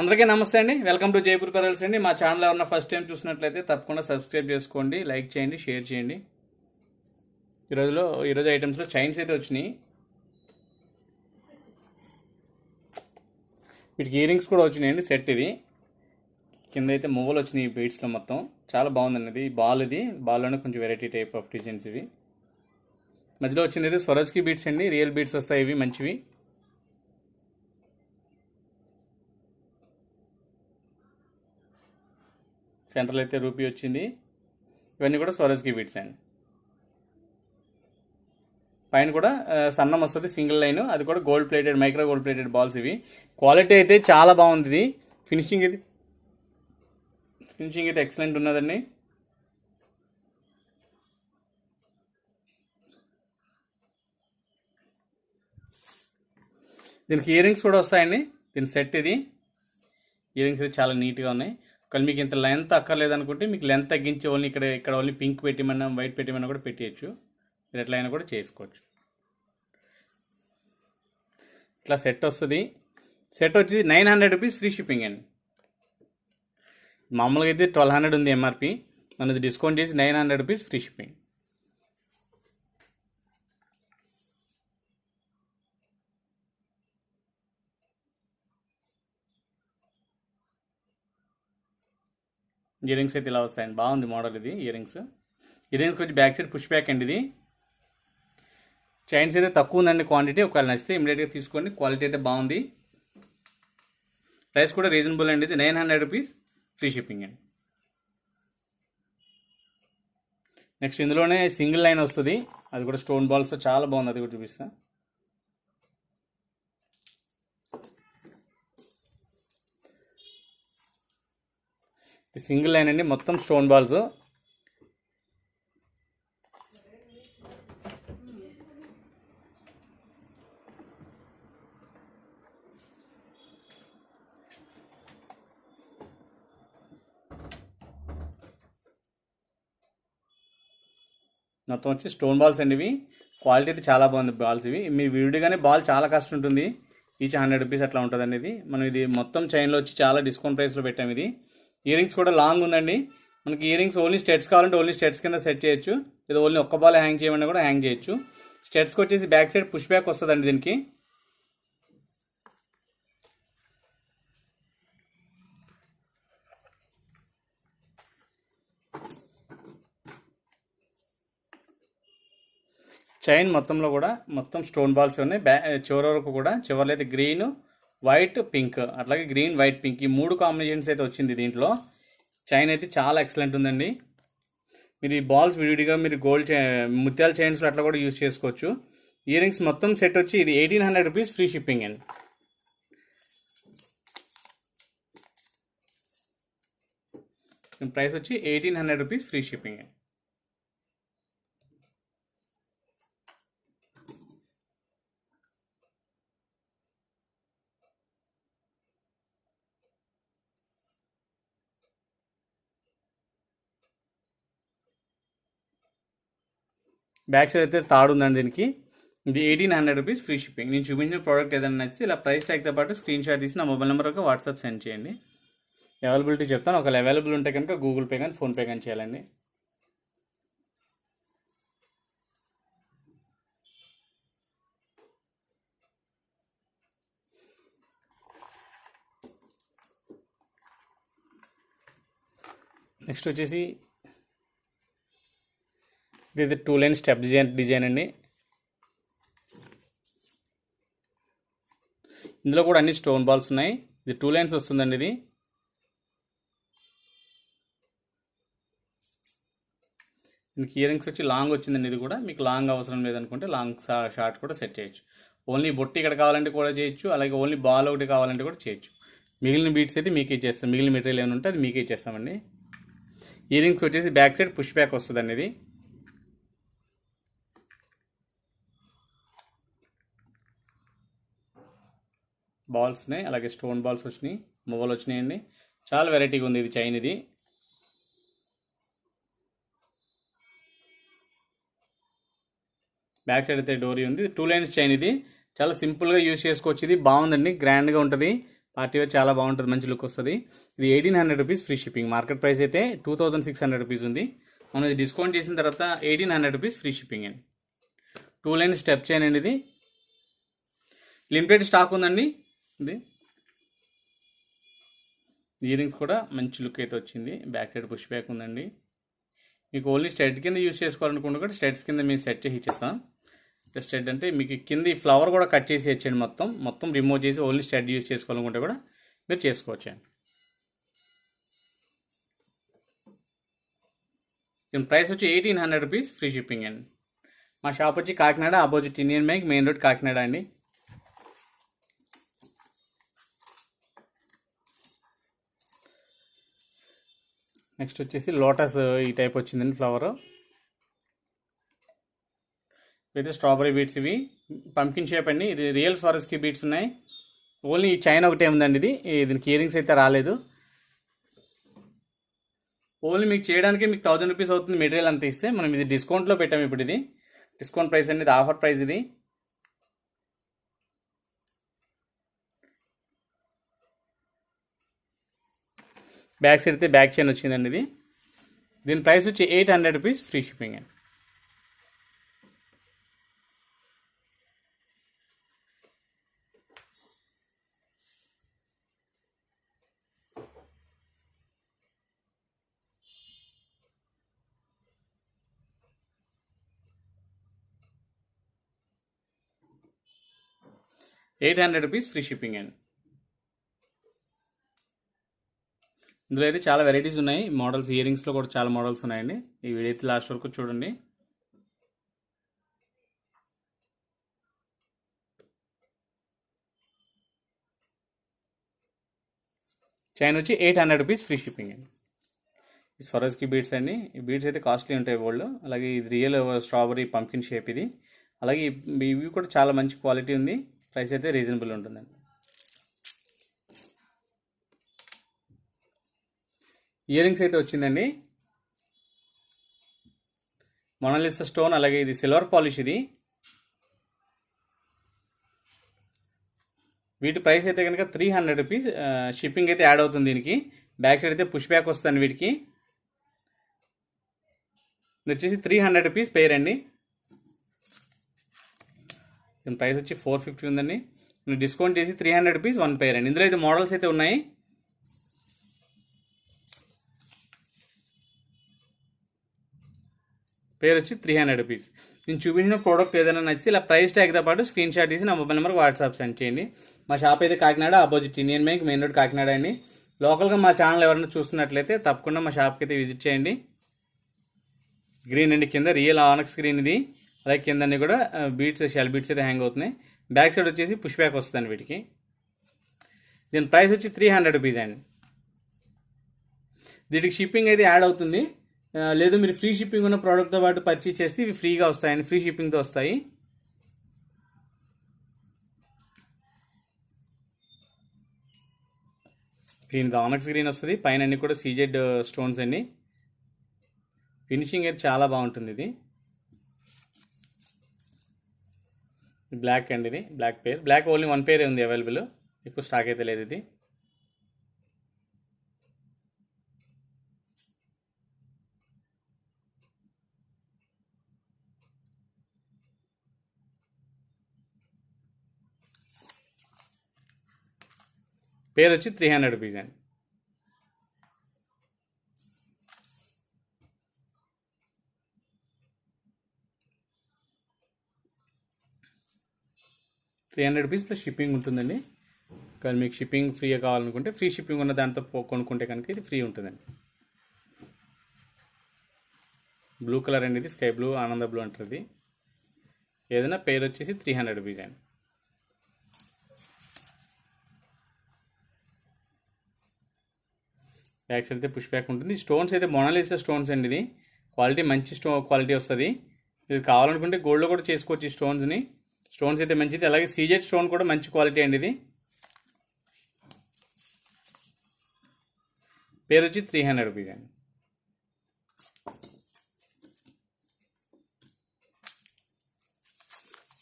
అందరికీ నమస్తే అండి. వెల్కమ్ టు జైపూర్ పెరల్స్ అండి. మా ఛానల్ ఎవరన్నా ఫస్ట్ టైం చూసినట్లయితే తప్పకుండా సబ్స్క్రైబ్ చేసుకోండి లైక్ చేయండి షేర్ చేయండి. ఈరోజులో ఈరోజు ఐటమ్స్లో చైన్స్ అయితే వచ్చినాయి. వీటికి ఇయరింగ్స్ కూడా వచ్చినాయండి సెట్ ఇది. కింద అయితే మువ్వలు వచ్చినాయి బీట్స్లో మొత్తం. చాలా బాగుందండి ఇది. బాల్ ఇది. బాల్లోనే కొంచెం వెరైటీ టైప్ ఆఫ్ డిజైన్స్ ఇవి. మధ్యలో వచ్చింది అయితే స్వరజ్కి బీట్స్ అండి. రియల్ బీట్స్ వస్తాయి ఇవి మంచివి. సెంటర్లో అయితే రూపీ వచ్చింది. ఇవన్నీ కూడా స్వరజ్కి బీట్స్ అండి. పైన కూడా సన్నం వస్తుంది సింగిల్ లైన్. అది కూడా gold plated micro gold plated balls ఇవి. క్వాలిటీ అయితే చాలా బాగుంది. ఇది ఫినిషింగ్ ఇది ఫినిషింగ్ అయితే ఎక్సలెంట్ ఉన్నదండి. దీనికి ఇయరింగ్స్ కూడా వస్తాయండి. దీని సెట్ ఇది. ఇయరింగ్స్ అయితే చాలా నీట్గా ఉన్నాయి. ఒకవేళ మీకు ఇంత లెంత్ అక్కర్లేదనుకుంటే మీకు లెంత్ తగ్గించి ఓన్లీ ఇక్కడ ఇక్కడ ఓన్లీ పింక్ పెట్టిమన్నా వైట్ పెట్టిమన్నా కూడా పెట్టేయచ్చు. మీరు ఎట్లయినా కూడా చేసుకోవచ్చు. ఇట్లా సెట్ వస్తుంది. సెట్ వచ్చి nine hundred rupees free shipping అండి. మామూలుగా అయితే ట్వెల్వ్ హండ్రెడ్ ఉంది ఎంఆర్పి మనది డిస్కౌంట్ చేసి nine hundred rupees free shipping earrings అయితే ఇలా వస్తాయండి బాగుంది మోడల్ ఇది ఇయరింగ్స్. ఇయరింగ్స్ కొంచెం బ్యాక్ సైడ్ పుష్ బ్యాక్ అండి ఇది. చైన్స్ అయితే తక్కువ ఉందండి క్వాంటిటీ. ఒకవేళ నచ్చితే ఇమీడియట్గా తీసుకోండి. క్వాలిటీ అయితే బాగుంది. ప్రైస్ కూడా రీజనబుల్ అండి ఇది. Nine hundred rupees free shipping అండి. నెక్స్ట్ ఇందులోనే సింగిల్ లైన్ వస్తుంది. అది కూడా స్టోన్ బాల్స్ చాలా బాగుంది. అది కూడా చూపిస్తాను సింగిల్ లైన్ అండి మొత్తం స్టోన్ బాల్స్. మొత్తం వచ్చి స్టోన్ బాల్స్ అండి ఇవి. క్వాలిటీ అయితే చాలా బాగుంది బాల్స్ ఇవి. మీ విడిగానే బాల్ చాలా కాస్ట్ ఉంటుంది. ఈచ్ హండ్రెడ్ రూపీస్ అట్లా ఉంటుంది అనేది మనం ఇది మొత్తం చైన్లో వచ్చి చాలా డిస్కౌంట్ ప్రైస్లో పెట్టాము ఇది. ఇయరింగ్స్ కూడా లాంగ్ ఉందండి. మనకి ఇయరింగ్స్ ఓన్లీ స్టెట్స్ కావాలంటే ఓన్లీ స్టెట్స్ కింద సెట్ చేయొచ్చు. ఇది ఓన్లీ ఒక్క బాల్ హ్యాంగ్ చేయమన్నా కూడా హ్యాంగ్ చేయొచ్చు. స్టెట్స్కి వచ్చేసి బ్యాక్ సైడ్ పుష్ బ్యాక్ వస్తుందండి దీనికి. చైన్ మొత్తంలో కూడా మొత్తం స్టోన్ బాల్స్ ఉన్నాయి. బ్యా చివరి వరకు కూడా చివరిలో అయితే గ్రీన్ వైట్ పింక్. అట్లాగే గ్రీన్ వైట్ పింక్. ఈ మూడు కాంబినేషన్స్ అయితే వచ్చింది దీంట్లో. చైన్ అయితే చాలా ఎక్సలెంట్ ఉందండి. మీరు ఈ బాల్స్ విడివిడిగా మీరు గోల్డ్ చై ముత్యాల చైన్స్లో అట్లా కూడా యూజ్ చేసుకోవచ్చు. ఇయర్ రింగ్స్ మొత్తం సెట్ వచ్చి ఇది eighteen hundred rupees free shipping అండి. ప్రైస్ వచ్చి eighteen hundred rupees free shipping అండి. బ్యాక్ సైడ్ అయితే తాడు ఉందండి దీనికి. ఇది eighteen hundred rupees free shipping నేను చూపించిన ప్రోడక్ట్ ఏదైనా నచ్చితే ఇలా ప్రైస్ ట్యాగ్తో పాటు స్క్రీన్ షాట్ తీసి నా మొబైల్ నెంబర్కి వాట్సాప్ సెండ్ చేయండి. అవైలబిలిటీ చెప్తాను. ఒకవేళ అవైలబుల్ ఉంటే కనుక గూగుల్ పే కానీ ఫోన్పే కానీ చేయాలండి. నెక్స్ట్ వచ్చేసి ఇది two line step design design అండి. ఇందులో కూడా అన్ని స్టోన్ బాల్స్ ఉన్నాయి. ఇది టూ లైన్స్ వస్తుందండి ఇది. దీనికి ఇయరింగ్స్ వచ్చి లాంగ్ వచ్చిందండి ఇది కూడా. మీకు లాంగ్ అవసరం లేదనుకుంటే లాంగ్ షార్ట్ కూడా సెట్ చేయొచ్చు. ఓన్లీ బొట్టి ఇక్కడ కావాలంటే కూడా చేయొచ్చు. అలాగే ఓన్లీ బాల్ ఒకటి కావాలంటే కూడా చేయొచ్చు. మిగిలిన బీట్స్ అయితే మీకే ఇచ్చేస్తాం మిగిలిన మెటీరియల్ ఏమైనా ఉంటే అది మీకే ఇచ్చేస్తామండి ఇయరింగ్స్ వచ్చేసి బ్యాక్ సైడ్ పుష్ బ్యాక్ వస్తుందండి ఇది. బాల్స్ ఉన్నాయి అలాగే స్టోన్ బాల్స్ వచ్చినాయి మువ్వలు వచ్చినాయండి. చాలా వెరైటీగా ఉంది ఇది చైన్ ఇది బ్యాక్ సైడ్ అయితే డోరీ ఉంది. టూ లైన్స్ చైన్ ఇది చాలా సింపుల్గా యూజ్ చేసుకోవచ్చు. ఇది బాగుందండి. గ్రాండ్గా ఉంటుంది. పార్టీ వేర్ చాలా బాగుంటుంది. మంచి లుక్ వస్తుంది. ఇది eighteen hundred rupees free shipping. Market price అయితే two thousand six hundred rupees ఉంది. మనం ఇది డిస్కౌంట్ చేసిన తర్వాత eighteen hundred rupees free shipping అండి. టూ లైన్ స్టెప్ చైన్ అండి ఇది. లిమిటెడ్ స్టాక్ ఉందండి. ఇది ఇయరింగ్స్ కూడా మంచి లుక్ అయితే వచ్చింది. బ్యాక్ సైడ్ పుష్ బ్యాక్ ఉందండి. మీకు ఓన్లీ స్టెడ్ కింద యూస్ చేసుకోవాలనుకుంటే కూడా స్టెడ్స్ కింద మేము సెట్ చేసి ఇచ్చేస్తాం స్టెడ్ అంటే మీకు కింద ఈ ఫ్లవర్ కూడా కట్ చేసి ఇచ్చేయండి మొత్తం. మొత్తం రిమూవ్ చేసి ఓన్లీ స్టెడ్ యూజ్ చేసుకోవాలనుకుంటే కూడా మీరు చేసుకోవచ్చు. అండి దీని ప్రైస్ వచ్చి eighteen hundred rupees free shipping అండి. మా షాప్ వచ్చి Kakinada opposite Indian Bank main road Kakinada అండి. నెక్స్ట్ వచ్చేసి లోటస్ ఈ టైప్ వచ్చిందండి ఫ్లవర్. అయితే స్ట్రాబెరీ బీట్స్ ఇవి. పంకిన్ షేప్ అండి. ఇది రియల్ స్వరస్కి బీట్స్ ఉన్నాయి. ఓన్లీ ఈ చైన్ ఒకటే ఉందండి ఇది. దీనికి ఇయరింగ్స్ అయితే రాలేదు. ఓన్లీ మీకు చేయడానికి మీకు థౌజండ్ రూపీస్ అవుతుంది మెటీరియల్ అంత ఇస్తే. మనం ఇది డిస్కౌంట్లో పెట్టాము ఇప్పుడు ఇది. డిస్కౌంట్ ప్రైస్ అండి ఇది ఆఫర్ ప్రైస్ ఇది. బ్యాక్ సైడ్ అయితే బ్యాక్ చైన్ వచ్చిందండి ఇది. దీని ప్రైస్ వచ్చి eight hundred rupees free shipping అండి. Eight hundred rupees free shipping అండి. ఇందులో అయితే చాలా వెరైటీస్ ఉన్నాయి. మోడల్స్ ఇయరింగ్స్లో కూడా చాలా మోడల్స్ ఉన్నాయండి. ఈ వీడియో అయితే లాస్ట్ వరకు చూడండి. చైన్ వచ్చి eight hundred rupees free shipping అండి. ఈ స్వరజ్కి బీడ్స్ అండి. ఈ బీడ్స్ అయితే కాస్ట్లీ ఉంటాయి గోల్డ్ అలాగే ఇది రియల్ స్ట్రాబెరీ పంకిన్ షేప్ ఇది. అలాగే ఇవి ఇవి కూడా చాలా మంచి క్వాలిటీ ఉంది. ప్రైస్ అయితే రీజనబుల్ ఉంటుందండి. ఇయర్ రింగ్స్ అయితే వచ్చిందండి. మొనలిస స్టోన్ అలాగే ఇది సిల్వర్ పాలిష్ ఇది. వీటి ప్రైస్ అయితే కనుక త్రీ హండ్రెడ్ రూపీస్ షిప్పింగ్ అయితే యాడ్ అవుతుంది దీనికి. బ్యాక్ సైడ్ అయితే పుష్ బ్యాక్ వస్తుంది వీటికి. ఇది వచ్చేసి త్రీ హండ్రెడ్ రూపీస్ పేర్ అండి. దీని ప్రైస్ వచ్చి ఫోర్ ఫిఫ్టీ ఉందండి. డిస్కౌంట్ చేసి three hundred rupees one pair అండి. ఇందులో అయితే మోడల్స్ అయితే ఉన్నాయి. పేరు వచ్చి త్రీ హండ్రెడ్ రూపీస్ నేను చూపించిన ప్రోడక్ట్ ఏదైనా నచ్చితే ఇలా ప్రైస్ ట్యాగ్తో పాటు స్క్రీన్ షాట్ తీసి నా మొబైల్ నెంబర్కి వాట్సాప్ సెండ్ చేయండి. మా షాప్ అయితే Kakinada opposite Indian bank main road Kakinada అండి. లోకల్గా మా ఛానల్ ఎవరైనా చూస్తున్నట్లయితే తప్పకుండా మా షాప్కి అయితే విజిట్ చేయండి. గ్రీన్ అండి కింద రియల్ ఆనక్ స్క్రీన్ ఇది. అలాగే కిందన్నీ కూడా బీట్స్ షెల్ బీట్స్ అయితే హ్యాంగ్ అవుతున్నాయి. బ్యాక్ సైడ్ వచ్చేసి పుష్ బ్యాక్ వస్తుంది వీటికి. దీని ప్రైస్ వచ్చి త్రీ హండ్రెడ్ రూపీస్ అండి. దీనికి షిప్పింగ్ అయితే యాడ్ అవుతుంది. లేదు మీరు ఫ్రీ షిప్పింగ్ ఉన్న ప్రోడక్ట్తో పాటు పర్చేజ్ చేస్తే ఇవి ఫ్రీగా వస్తాయండి ఫ్రీ షిప్పింగ్తో వస్తాయి. దీని దానక్స్ గ్రీన్ వస్తుంది పైన అన్ని కూడా సీజెడ్ స్టోన్స్ uh, అండి. ఫినిషింగ్ అయితే చాలా బాగుంటుంది ఇది. బ్లాక్ అండి ఇది black pair black only one పేరే ఉంది అవైలబుల్ ఎక్కువ స్టాక్ అయితే లేదు ఇది. పేరు వచ్చి త్రీ హండ్రెడ్ రూపీస్ అండి. Three hundred rupees plus shipping ఉంటుందండి. కానీ మీకు షిప్పింగ్ ఫ్రీగా కావాలనుకుంటే ఫ్రీ షిప్పింగ్ ఉన్న దాంతో కొనుక్కుంటే కనుక ఇది ఫ్రీ ఉంటుందండి. బ్లూ కలర్ అండి ఇది స్కై బ్లూ ఆనంద బ్లూ అంటారు ఇది. ఏదైనా పేరు వచ్చేసి త్రీ హండ్రెడ్ రూపీస్ అండి. బ్యాక్ సైడ్ అయితే పుష్ బ్యాక్ ఉంటుంది స్టోన్స్ అయితే మొనాలిసా స్టోన్స్ అండి ఇది. క్వాలిటీ మంచి స్టో క్వాలిటీ వస్తుంది. ఇది కావాలనుకుంటే గోల్డ్లో కూడా చేసుకోవచ్చు ఈ స్టోన్స్ని స్టోన్స్ అయితే మంచిది. అలాగే సీజెడ్ స్టోన్ కూడా మంచి క్వాలిటీ అండి ఇది. పేరు వచ్చి త్రీ హండ్రెడ్ రూపీస్ అండి.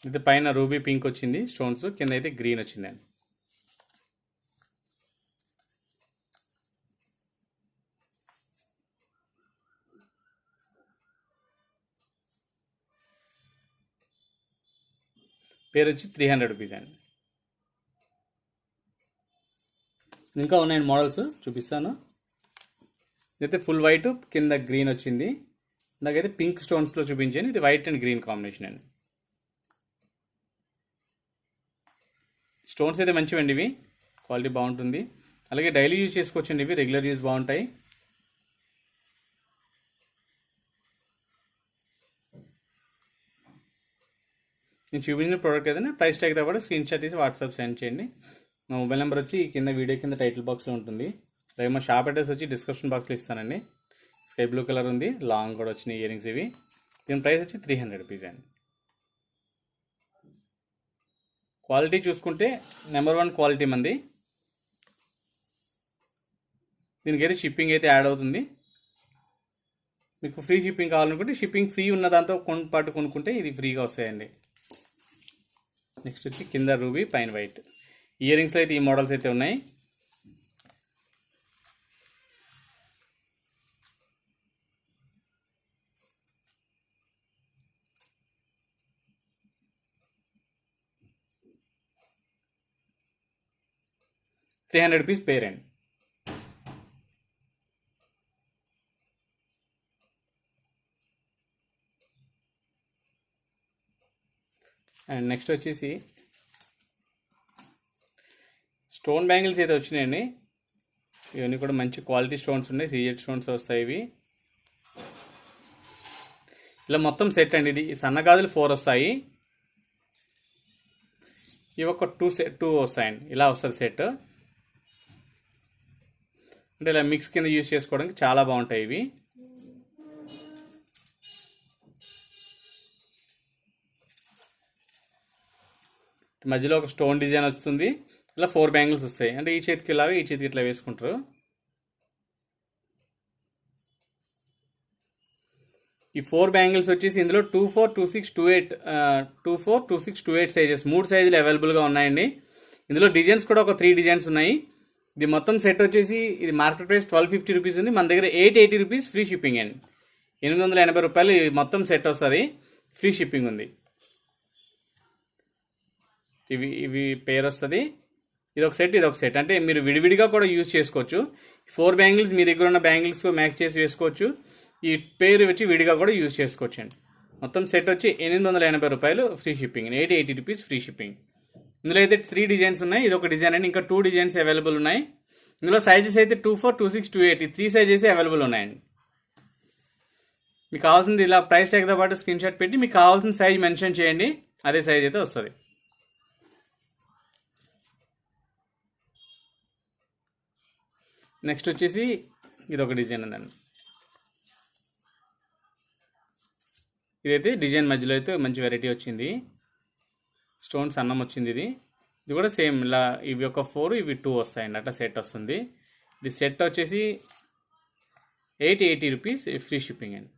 ఇది పైన రూబీ పింక్ వచ్చింది. స్టోన్స్ కింద అయితే గ్రీన్ వచ్చిందండి. పేరు వచ్చి త్రీ హండ్రెడ్ రూపీస్ అండి. ఇంకా ఉన్నాయండి మోడల్స్ చూపిస్తాను. ఇదైతే ఫుల్ వైట్ కింద గ్రీన్ వచ్చింది. నాకైతే పింక్ స్టోన్స్లో చూపించాను ఇది వైట్ అండ్ గ్రీన్ కాంబినేషన్ అండి. స్టోన్స్ అయితే మంచివండి ఇవి. క్వాలిటీ బాగుంటుంది. అలాగే డైలీ యూజ్ చేసుకోవచ్చండి ఇవి రెగ్యులర్ యూజ్ బాగుంటాయి. నేను చూపించిన ప్రోడక్ట్ ఏదైనా ప్రైస్ ట్యాగ్తో పాటు స్క్రీన్ షాట్ తీసి వాట్సాప్ సెండ్ చేయండి. నా మొబైల్ నెంబర్ వచ్చి ఈ కింద వీడియో కింద టైటిల్ బాక్స్లో ఉంటుంది. అలాగే మా షాప్ అడ్రస్ వచ్చి డిస్క్రిప్షన్ బాక్స్లో ఇస్తానండి. స్కై బ్లూ కలర్ ఉంది. లాంగ్ కూడా వచ్చినాయి ఇయరింగ్స్ ఇవి. దీని ప్రైస్ వచ్చి త్రీ హండ్రెడ్ రూపీస్ అండి. క్వాలిటీ చూసుకుంటే నెంబర్ వన్ క్వాలిటీ మంది. దీనికైతే షిప్పింగ్ అయితే యాడ్ అవుతుంది. మీకు ఫ్రీ షిప్పింగ్ కావాలనుకుంటే షిప్పింగ్ ఫ్రీ ఉన్న దాంతో కొను పాటు కొనుక్కుంటే ఇది ఫ్రీగా వస్తాయండి. నెక్స్ట్ వచ్చి కింద రూబీ పైన వైట్. ఇయర్ రింగ్స్లో అయితే ఈ మోడల్స్ అయితే ఉన్నాయి. Three hundred rupees parent and next వచ్చేసి స్టోన్ బ్యాంగిల్స్ అయితే వచ్చినాయండి. ఇవన్నీ కూడా మంచి క్వాలిటీ స్టోన్స్ ఉన్నాయి. సీజెడ్ స్టోన్స్ వస్తాయి ఇవి. ఇలా మొత్తం సెట్ అండి ఇది. సన్నగాజులు ఫోర్ వస్తాయి. ఇవి ఒక టూ సెట్ టూ వస్తాయండి. ఇలా వస్తుంది సెట్. అంటే ఇలా మిక్స్ కింద యూజ్ చేసుకోవడానికి చాలా బాగుంటాయి ఇవి. మధ్యలో ఒక స్టోన్ డిజైన్ వస్తుంది. ఇలా ఫోర్ బ్యాంగిల్స్ వస్తాయి. అంటే ఈ చేతికి ఇలాగా ఈ చేతికి ఇట్లా వేసుకుంటారు. ఈ ఫోర్ బ్యాంగిల్స్ వచ్చేసి ఇందులో two four two six two eight two four two six two eight sizes మూడు సైజులు అవైలబుల్గా ఉన్నాయండి. ఇందులో డిజైన్స్ కూడా ఒక త్రీ డిజైన్స్ ఉన్నాయి. ఇది మొత్తం సెట్ వచ్చేసి ఇది market price twelve fifty rupees ఉంది. మన దగ్గర eight eighty rupees free shipping అండి. ఎనిమిది వందల ఎనభై రూపాయలు మొత్తం సెట్ వస్తుంది. ఫ్రీ షిప్పింగ్ ఉంది. ఇవి ఇవి పేరు వస్తుంది ఇది ఒక సెట్ ఇది ఒక సెట్. అంటే మీరు విడివిడిగా కూడా యూజ్ చేసుకోవచ్చు. ఫోర్ బ్యాంగిల్స్ మీ దగ్గర ఉన్న బ్యాంగిల్స్ మ్యాచ్ చేసి వేసుకోవచ్చు. ఈ పేరు వచ్చి విడిగా కూడా యూజ్ చేసుకోవచ్చు అండి. మొత్తం సెట్ వచ్చి ఎనిమిది వందల ఎనభై రూపాయలు free shipping. Eighty eighty rupees free shipping ఇందులో అయితే త్రీ డిజైన్స్ ఉన్నాయి. ఇది ఒక డిజైన్ అండి. ఇంకా టూ డిజైన్స్ అవైలబుల్ ఉన్నాయి. ఇందులో సైజెస్ అయితే two four two six two eight ఈ త్రీ సైజెస్ అవైలబుల్ ఉన్నాయండి. మీకు కావాల్సింది ఇలా ప్రైస్ ట్యాగ్తో పాటు స్క్రీన్ షాట్ పెట్టి మీకు కావాల్సిన సైజ్ మెన్షన్ చేయండి. అదే సైజ్ అయితే వస్తుంది. నెక్స్ట్ వచ్చేసి ఇది ఒక డిజైన్ ఉందండి ఇదైతే డిజైన్ మధ్యలో అయితే మంచి వెరైటీ వచ్చింది. స్టోన్స్ అన్నం వచ్చింది ఇది. ఇది కూడా సేమ్ ఇలా ఇవి ఒక ఫోర్ ఇవి టూ వస్తాయండి. అట్లా సెట్ వస్తుంది. ఇది సెట్ వచ్చేసి eight eighty rupees free shipping అండి.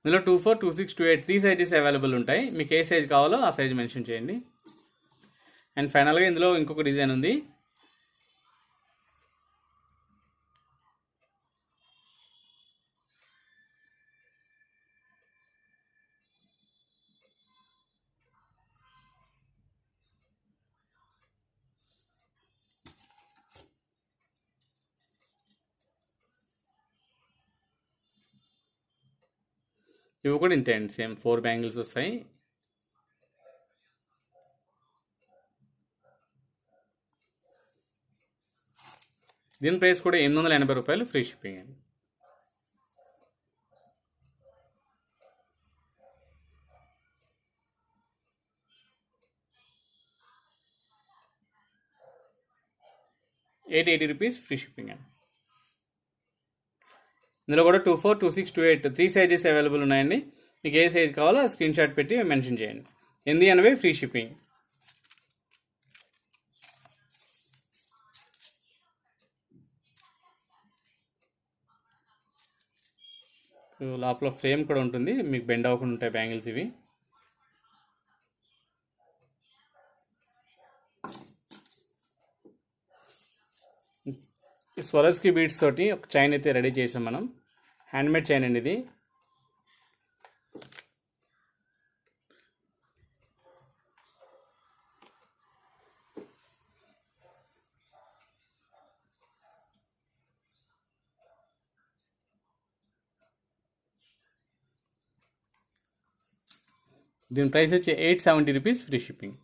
ఇందులో two four two six two eight three sizes available ఉంటాయి. మీకు ఏ సైజ్ కావాలో ఆ సైజ్ మెన్షన్ చేయండి. అండ్ ఫైనల్గా ఇందులో ఇంకొక డిజైన్ ఉంది. ఇవి కూడా ఇంతే అండి సేమ్ ఫోర్ బ్యాంగిల్స్ వస్తాయి. దీని ప్రైస్ కూడా ఎనిమిది వందల ఎనభై రూపాయలు ఫ్రీ షిప్పింగ్ అండి. Eight eighty rupees free shipping అండి. ఇందులో కూడా two four two six two eight three sizes available ఉన్నాయండి. మీకు ఏ సైజ్ కావాలో స్క్రీన్ షాట్ పెట్టి మెన్షన్ చేయండి. ఎనిమిది ఎనభై ఫ్రీ షిప్పింగ్. లోపల ఫ్రేమ్ కూడా ఉంటుంది. మీకు బెండ్ అవ్వకుండా ఉంటాయి బ్యాంగిల్స్ ఇవి. ఈ స్వరస్కి బీడ్స్ తోటి ఒక చైన్ అయితే రెడీ చేసాం మనం. హ్యాండ్మేడ్ చైన్ అండి ఇది. దీని ప్రైస్ వచ్చి eight seventy rupees free shipping.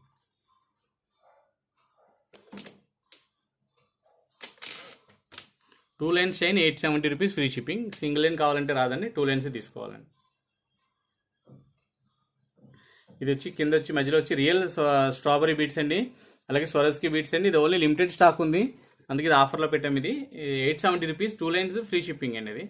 Two lines chain eight seventy rupees free shipping. Single line కావాలంటే రాదండి టూ లైన్స్ తీసుకోవాలండి. ఇది వచ్చి కింద వచ్చి మధ్యలో వచ్చి రియల్ స్ట్రాబెరీ బీట్స్ అండి. అలాగే స్వరస్కి బీట్స్ అండి. ఇది ఓన్లీ లిమిటెడ్ స్టాక్ ఉంది. అందుకే ఇది ఆఫర్లో పెట్టాం ఇది. Eight seventy rupees two lines free shipping అండి ఇది.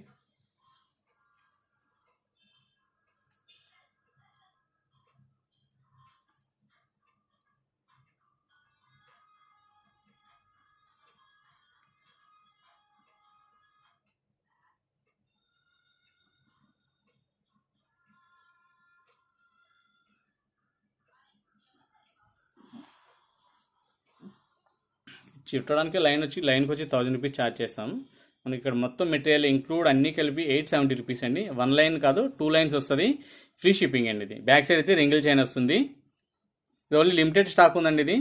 చుట్టడానికి లైన్ వచ్చి లైన్కి వచ్చి థౌజండ్ రూపీస్ ఛార్జ్ చేస్తాం. మనకి ఇక్కడ మొత్తం మెటీరియల్ ఇంక్లూడ్ అన్నీ కలిపి ఎయిట్ సెవెంటీ రూపీస్ అండి. వన్ లైన్ కాదు టూ లైన్స్ వస్తుంది. ఫ్రీ షిప్పింగ్ అండి ఇది. బ్యాక్ సైడ్ అయితే రింగిల్ చైన్ వస్తుంది. ఇది ఓన్లీ లిమిటెడ్ స్టాక్ ఉందండి ఇది.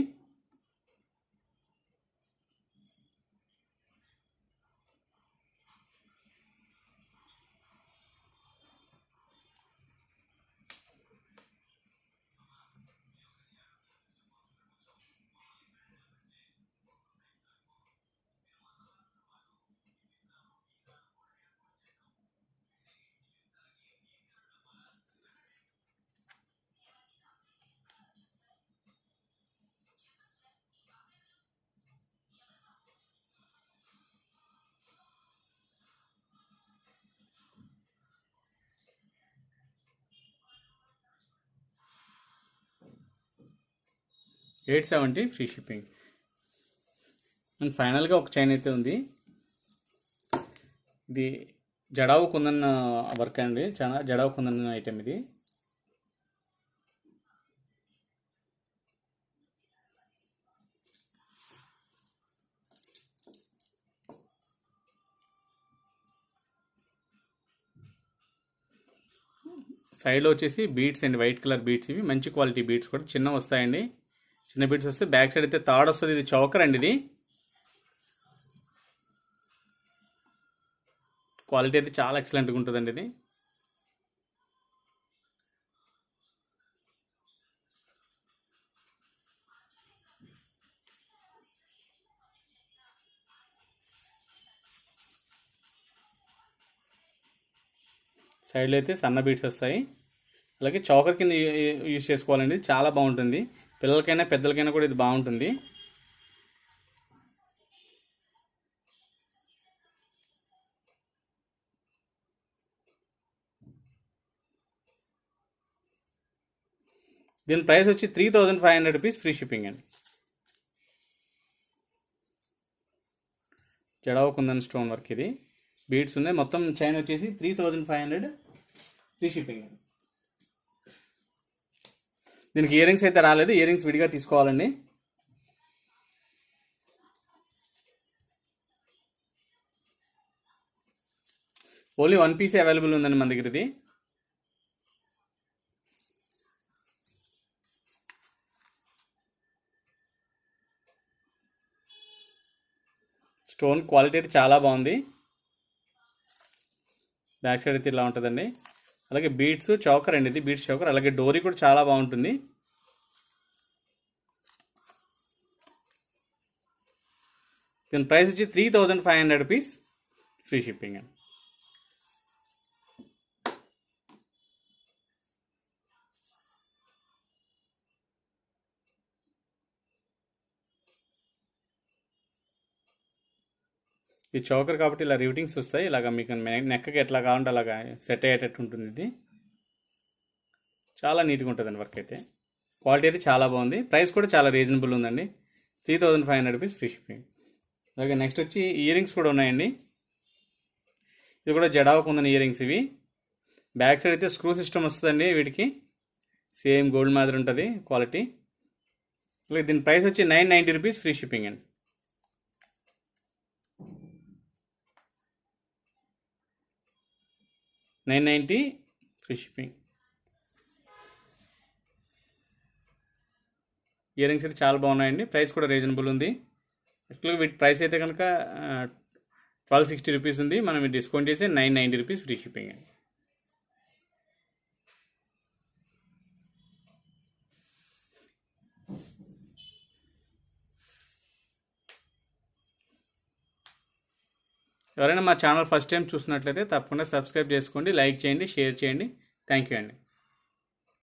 Eight seventy free shipping. And ఫైనల్గా ఒక చైన్ అయితే ఉంది. ఇది జడావు కుందన్న వర్క్ అండి. చాలా జడావు కుందన్న ఐటెం ఇది. సైడ్లో వచ్చేసి బీట్స్ అండి. వైట్ కలర్ బీట్స్ ఇవి. మంచి క్వాలిటీ బీట్స్ కూడా. చిన్న వస్తాయండి. చిన్న బీట్స్ వస్తే బ్యాక్ సైడ్ అయితే తాడు వస్తుంది. ఇది చౌకర్ అండి ఇది. క్వాలిటీ అయితే చాలా ఎక్సలెంట్గా ఉంటుందండి ఇది. సైడ్లో అయితే సన్న బీట్స్ వస్తాయి. అలాగే చౌకర్ కింద యూజ్ చేసుకోవాలండి. చాలా బాగుంటుంది. పిల్లలకైనా పెద్దలకైనా కూడా ఇది బాగుంటుంది. దీని ప్రైస్ వచ్చి three thousand five hundred rupees free shipping అండి. జడవకుందని స్టోన్ వర్క్ ఇది. బీడ్స్ ఉన్నాయి. మొత్తం చైన్ వచ్చేసి three thousand five hundred free shipping అండి. దీనికి ఇయర్ రింగ్స్ అయితే రాలేదు. ఇయర్ రింగ్స్ విడిగా తీసుకోవాలండి. ఓన్లీ వన్ పీస్ అవైలబుల్ ఉందండి మన దగ్గర ఇది. స్టోన్ క్వాలిటీ అయితే చాలా బాగుంది. బ్యాక్ సైడ్ అయితే ఇలా ఉంటుందండి. అలాగే బీట్స్ చౌకర్ అండి ఇది బీట్స్ చౌకర్. అలాగే డోరీ కూడా చాలా బాగుంటుంది. దీని ప్రైస్ వచ్చి three thousand five hundred rupees free shipping అండి. ఈ చౌకర్ కాబట్టి ఇలా రివిటింగ్స్ వస్తాయి. ఇలాగ మీకు నెక్కకి ఎట్లా కావాలంటే అలాగా సెట్ అయ్యేటట్టు ఉంటుంది ఇది. చాలా నీట్గా ఉంటుందండి వర్క్ అయితే. క్వాలిటీ అయితే చాలా బాగుంది. ప్రైస్ కూడా చాలా రీజనబుల్ ఉందండి. Three thousand five hundred rupees free shipping. అలాగే నెక్స్ట్ వచ్చి ఇయర్ రింగ్స్ కూడా ఉన్నాయండి. ఇది కూడా జడావకు ఉందని ఇయర్ రింగ్స్ ఇవి. బ్యాక్ సైడ్ అయితే స్క్రూ సిస్టమ్ వస్తుందండి వీటికి. సేమ్ గోల్డ్ మాదిరి ఉంటుంది క్వాలిటీ. అలాగే దీని ప్రైస్ వచ్చి nine ninety rupees free shipping అండి. Nine ninety free shipping. Earrings అయితే చాలా బాగున్నాయండి. ప్రైస్ కూడా రీజనబుల్ ఉంది. యాక్చువల్గా వీటి ప్రైస్ అయితే కనుక ట్వెల్వ్ సిక్స్టీ రూపీస్ ఉంది. మనం డిస్కౌంట్ చేసి nine ninety rupees free shipping అండి. ఎవరైనా మా ఛానల్ ఫస్ట్ టైం చూసినట్లయితే తప్పకుండా సబ్స్క్రైబ్ చేసుకోండి లైక్ చేయండి షేర్ చేయండి. థ్యాంక్ యూ అండి.